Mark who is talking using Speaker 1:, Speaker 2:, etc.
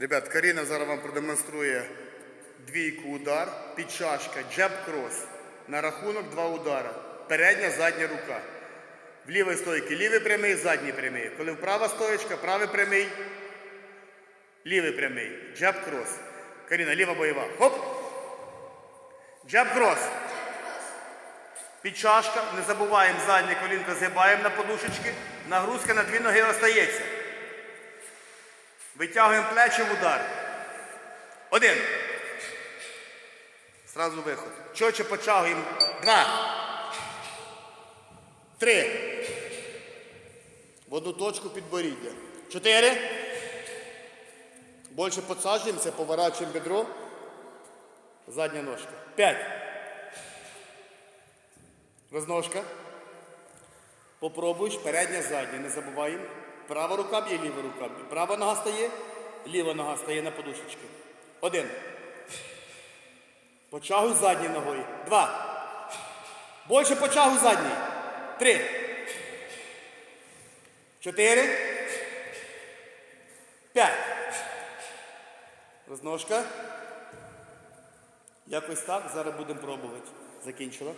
Speaker 1: Ребят, Каріна зараз вам продемонструє двійку удар, підчашка, джеб крос. На рахунок два удара. Передня, задня рука. В лівій стойці лівий прямий, задній прямий. Коли вправа стоечка, правий прямий, лівий прямий. Джеб крос. Каріна, ліва бойова. Хоп! Джеб крос. Підчашка, не забуваємо заднє колінко згибаємо на подушечки. Нагрузка на дві ноги остається. Витягуємо плечі в удар. Один. Сразу виход. Чоче потягуємо. Два. Три. В одну точку підборіддя. Чотири. Більше підсаджуємося, поворачуємо бедро. Задня ножка. П'ять. Розножка. Попробуєш передня, задня. Не забуваємо. Права рука б'є, ліва рука. Права нога стає, ліва нога стає на подушечки. Один. Почагуй задньою ногою. Два. Більше почагуй задній. Три. Чотири. П'ять. Розножка. Якось так. Зараз будемо пробувати. Закінчила.